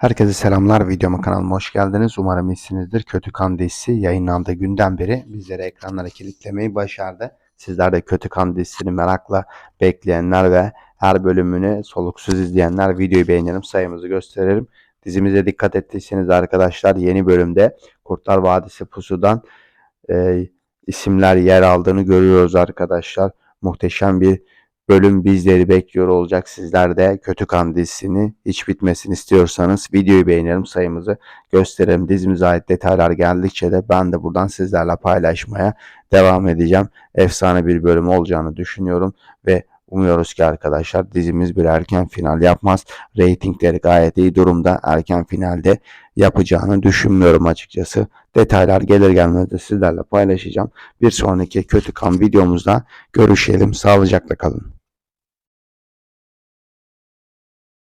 Herkese selamlar. Videoma kanalıma hoş geldiniz. Umarım iyisinizdir. Kötü Kan dizisi yayınlandığı günden beri bizlere ekranlara kilitlemeyi başardı. Sizler de Kötü Kan dizisini merakla bekleyenler ve her bölümünü soluksuz izleyenler videoyu beğenelim, sayımızı gösterelim. Dizimize dikkat ettiyseniz arkadaşlar yeni bölümde Kurtlar Vadisi Pusu'dan e, isimler yer aldığını görüyoruz arkadaşlar. Muhteşem bir bölüm bizleri bekliyor olacak. Sizler de Kötü Kan dizisini hiç bitmesini istiyorsanız videoyu beğenelim, sayımızı gösterelim. Dizimize ait detaylar geldikçe de ben de buradan sizlerle paylaşmaya devam edeceğim. Efsane bir bölüm olacağını düşünüyorum ve umuyoruz ki arkadaşlar dizimiz bir erken final yapmaz. Ratingleri gayet iyi durumda. Erken finalde yapacağını düşünmüyorum açıkçası. Detaylar gelir gelmez de sizlerle paylaşacağım. Bir sonraki Kötü Kan videomuzda görüşelim. Sağlıcakla kalın.